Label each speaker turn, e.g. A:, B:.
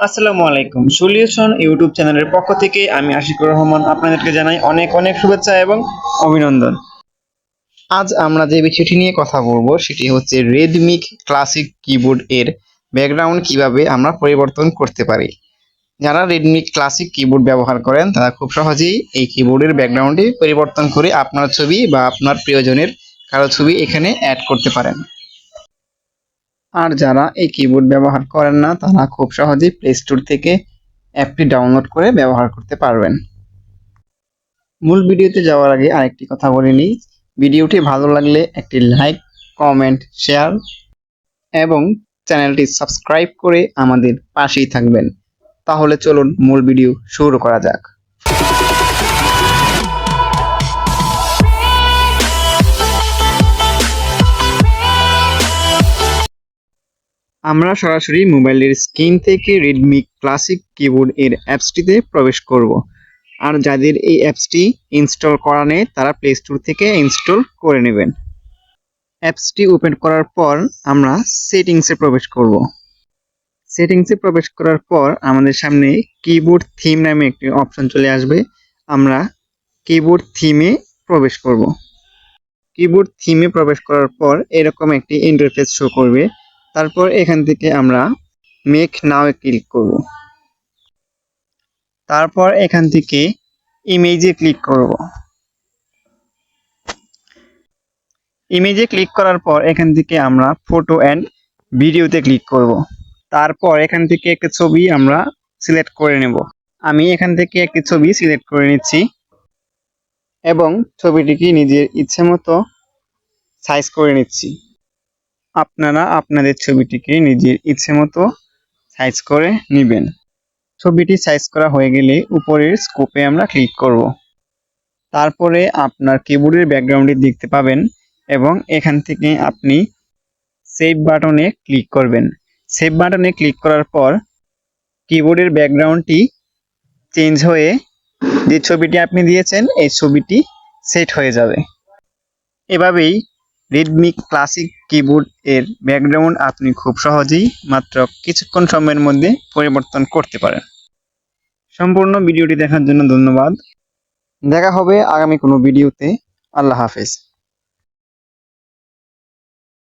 A: আসসালামু আলাইকুম। Solution YouTube চ্যানেলের পক্ষ থেকে আমি আশিকুর রহমান আপনাদেরকে জানাই অনেক অনেক শুভেচ্ছা এবং অভিনন্দন। আজ আমরা যে বিষয়টি নিয়ে কথা বলব, সেটি হচ্ছে রেডমি ক্লাসিক কিবোর্ড এর ব্যাকগ্রাউন্ড কীভাবে আমরা পরিবর্তন করতে পারি। যারা রেডমি ক্লাসিক কিবোর্ড ব্যবহার করেন, তারা খুব সহজেই এই কিবোর্ডের ব্যাকগ্রাউন্ডে পরিবর্তন করে আপনার ছবি বা আপনার প্রিয়জনের কারও ছবি এখানে অ্যাড করতে পারেন। আর যারা এই কিবোর্ড ব্যবহার করেন না, তারা খুব সহজেই প্লে স্টোর থেকে অ্যাপটি ডাউনলোড করে ব্যবহার করতে পারবেন। মূল ভিডিওতে যাওয়ার আগে আরেকটি কথা বলে নিই। ভিডিওটি ভালো লাগলে একটি লাইক কমেন্ট শেয়ার এবং চ্যানেলটি সাবস্ক্রাইব করে আমাদের পাশেই থাকবেন। তাহলে চলুন মূল ভিডিও শুরু করা যাক। আমরা সরাসরি মোবাইলের স্ক্রিন থেকে রেডমি ক্লাসিক কিবোর্ড এর অ্যাপসটিতে প্রবেশ করব। আর যাদের এই অ্যাপসটি ইনস্টল করা নেই, তারা প্লে স্টোর থেকে ইনস্টল করে নেবেন। অ্যাপসটি ওপেন করার পর আমরা সেটিংসে প্রবেশ করব। সেটিংসে প্রবেশ করার পর আমাদের সামনে কিবোর্ড থিম নামে একটি অপশন চলে আসবে। আমরা কিবোর্ড থিমে প্রবেশ করব। কিবোর্ড থিমে প্রবেশ করার পর এরকম একটি ইন্টারফেস শো করবে। তারপর এখান থেকে আমরা মেক নাও ক্লিক করব। তারপর এখান থেকে ইমেজে ক্লিক করব। ইমেজে ক্লিক করার পর এখান থেকে আমরা ফটো অ্যান্ড ভিডিওতে ক্লিক করব। তারপর এখান থেকে একটা ছবি আমরা সিলেক্ট করে নেব। আমি এখান থেকে একটি ছবি সিলেক্ট করে নিচ্ছি এবং ছবিটিকে নিজের ইচ্ছে মতো সাইজ করে নিচ্ছি। আপনারা আপনাদের ছবিটিকে নিজের ইচ্ছে মতো সাইজ করে নেবেন। ছবিটি সাইজ করা হয়ে গেলে উপরের স্কোপে আমরা ক্লিক করব। তারপরে আপনার কিবোর্ডের ব্যাকগ্রাউন্ডে দেখতে পাবেন এবং এখান থেকে আপনি সেভ বাটনে ক্লিক করবেন। সেভ বাটনে ক্লিক করার পর কিবোর্ডের ব্যাকগ্রাউন্ডটি চেঞ্জ হয়ে যে ছবিটি আপনি দিয়েছেন, এই ছবিটি সেট হয়ে যাবে। এভাবেই রেডমি ক্লাসিক কিবোর্ড এর ব্যাকগ্রাউন্ড আপনি খুব সহজেই মাত্র কিছুক্ষণ সময়ের মধ্যে পরিবর্তন করতে পারেন। সম্পূর্ণ ভিডিওটি দেখার জন্য ধন্যবাদ। দেখা হবে আগামী কোনো ভিডিওতে। আল্লাহ হাফেজ।